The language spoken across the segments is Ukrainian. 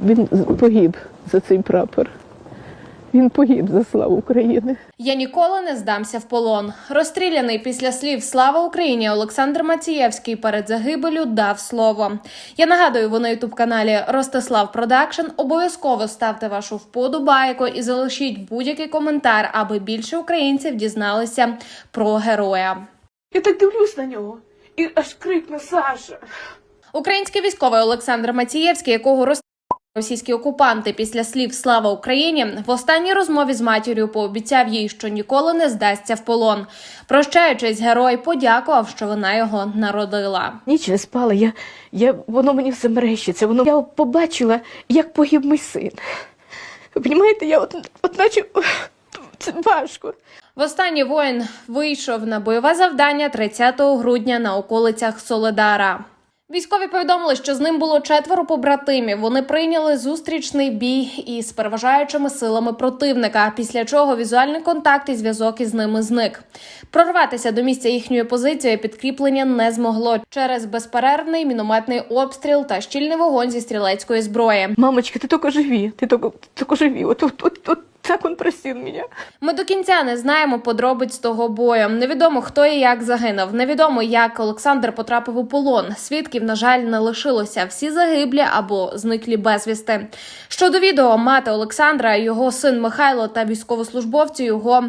Він погиб за цей прапор. Він погиб за славу України. Я ніколи не здамся в полон. Розстріляний після слів Слава Україні Олександр Мацієвський перед загибелю дав слово. Я нагадую, ви на ютуб каналі Ростислав Продакшн. Обов'язково ставте вашу вподобайку і залишіть будь-який коментар, аби більше українців дізналися про героя. Я так дивлюсь на нього і аж крикну Саша. Український військовий Олександр Мацієвський, якого розстріляли російські окупанти після слів Слава Україні, в останній розмові з матір'ю пообіцяв їй, що ніколи не здасться в полон. Прощаючись, герой подякував, що вона його народила. Ніч не спала, я, я, воно мені все мерещиться. Воно я побачила, як погиб мій син. Ви розумієте, я от, от наче це важко. Востаннє воїн вийшов на бойове завдання 30 грудня на околицях Соледара. Військові повідомили, що з ним було четверо побратимів. Вони прийняли зустрічний бій із переважаючими силами противника. Після чого візуальний контакт і зв'язок із ними зник. Прорватися до місця їхньої позиції підкріплення не змогло через безперервний мінометний обстріл та щільний вогонь зі стрілецької зброї. Мамочка, ти тільки живі, ти тільки живі. От, от, от, от так він просив мене. Ми до кінця не знаємо подробиць того бою. Невідомо хто і як загинув. Невідомо, як Олександр потрапив у полон. Свідків, на жаль, не лишилося. Всі загиблі або зниклі безвісти. Щодо відео, мати Олександра, його син Михайло та військовослужбовці його.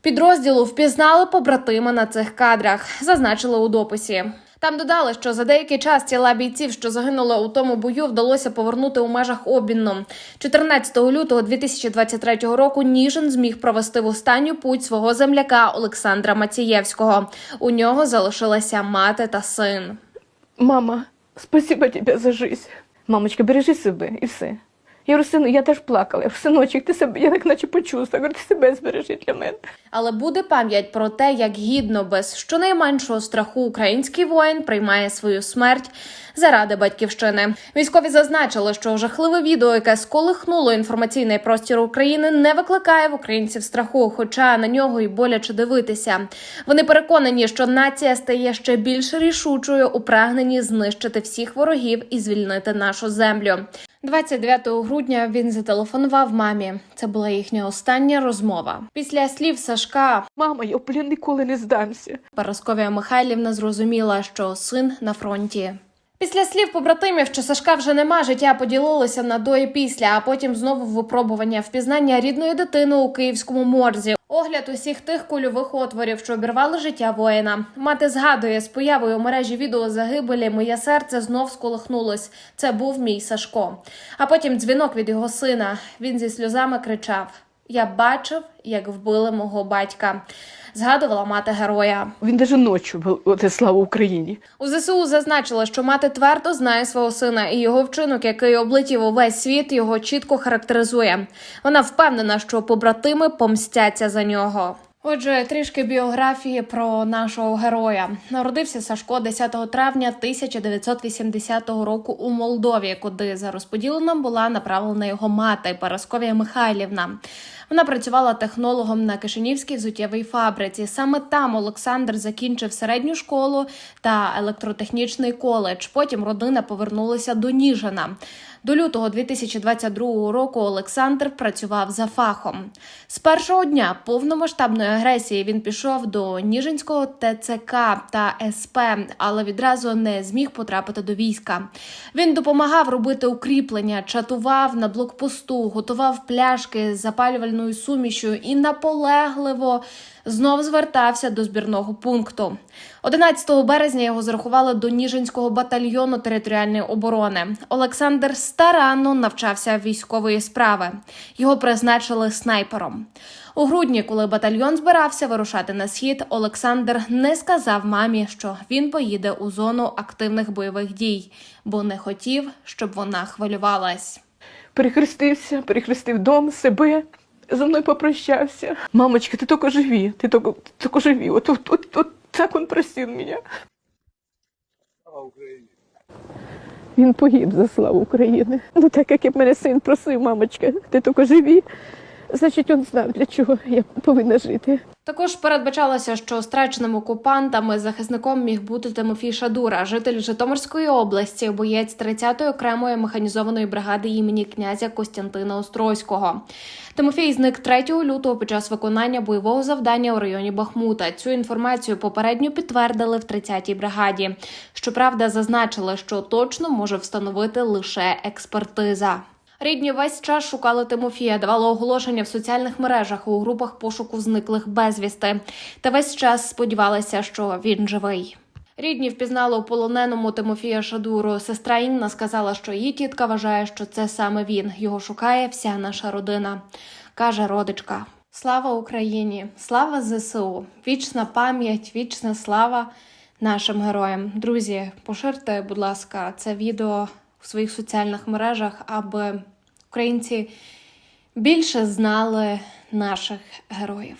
Підрозділу впізнали побратима на цих кадрах, зазначили у дописі. Там додали, що за деякий час тіла бійців, що загинули у тому бою, вдалося повернути у межах обміну. 14 лютого 2023 року Ніжин зміг провести в останню путь свого земляка Олександра Мацієвського. У нього залишилася мати та син. Мама, спасибо тебе за жизнь. Мамочка, бережи себе і все. Я говорю, я теж плакала. Я говорю, синочок, ти себе, я так наче. Я говорю, ти себе збережи для мене. Але буде пам'ять про те, як гідно без щонайменшого страху український воїн приймає свою смерть заради батьківщини. Військові зазначили, що жахливе відео, яке сколихнуло інформаційний простір України, не викликає в українців страху, хоча на нього й боляче дивитися. Вони переконані, що нація стає ще більш рішучою у прагненні знищити всіх ворогів і звільнити нашу землю. 29 грудня він зателефонував мамі. Це була їхня остання розмова. Після слів Сашка Мама, я блін ніколи не здамся. Парасковія Михайлівна зрозуміла, що син на фронті. Після слів побратимів, що Сашка вже нема, життя поділилося на до і після, а потім знову випробування впізнання рідної дитини у київському морзі. Огляд усіх тих кульових отворів, що обірвали життя воїна. Мати згадує з появою у мережі відео загибелі. Моє серце знов сколихнулось. Це був мій Сашко. А потім дзвінок від його сина. Він зі сльозами кричав: Я бачив, як вбили мого батька. Згадувала мати героя. Він даже ночі був, оце слава Україні. У ЗСУ зазначила, що мати твердо знає свого сина, і його вчинок, який облетів увесь світ, його чітко характеризує. Вона впевнена, що побратими помстяться за нього. Отже, трішки біографії про нашого героя. Народився Сашко 10 травня 1980 року у Молдові, куди за розподіленням була направлена його мати Парасковія Михайлівна. Вона працювала технологом на Кишинівській взуттєвій фабриці. Саме там Олександр закінчив середню школу та електротехнічний коледж. Потім родина повернулася до Ніжина. До лютого 2022 року Олександр працював за фахом. З першого дня повномасштабної агресії він пішов до Ніжинського ТЦК та СП, але відразу не зміг потрапити до війська. Він допомагав робити укріплення, чатував на блокпосту, готував пляшки з запалювальною сумішю і наполегливо знов звертався до збірного пункту. 11 березня його зарахували до Ніжинського батальйону територіальної оборони. Олександр старанно навчався військової справи. Його призначили снайпером. У грудні, коли батальйон збирався вирушати на схід, Олександр не сказав мамі, що він поїде у зону активних бойових дій, бо не хотів, щоб вона хвилювалась. Перехрестився, перехрестив дом, себе, зі мною попрощався. Мамочка, ти тільки живі, ти тільки, тільки живі. От, от, от, от так він просив мене. Слава Україні! Він погиб за славу України. Ну так як і мене син просив, мамочка, ти тільки живі. Значить, він знав, для чого я повинна жити. Також передбачалося, що страченим окупантами захисником міг бути Тимофій Шадура, житель Житомирської області, боєць 30-ї окремої механізованої бригади імені князя Костянтина Острозького. Тимофій зник 3 лютого під час виконання бойового завдання у районі Бахмута. Цю інформацію попередньо підтвердили в 30-й бригаді. Щоправда, зазначили, що точно може встановити лише експертиза. Рідні весь час шукали Тимофія, давали оголошення в соціальних мережах у групах пошуку зниклих безвісти, та весь час сподівалися, що він живий. Рідні впізнали у полоненому Тимофія Шадуру. Сестра Інна сказала, що її тітка вважає, що це саме він. Його шукає вся наша родина, каже родичка. Слава Україні! Слава ЗСУ! Вічна пам'ять, вічна слава нашим героям. Друзі, поширте, будь ласка, це відео у своїх соціальних мережах, аби українці більше знали наших героїв.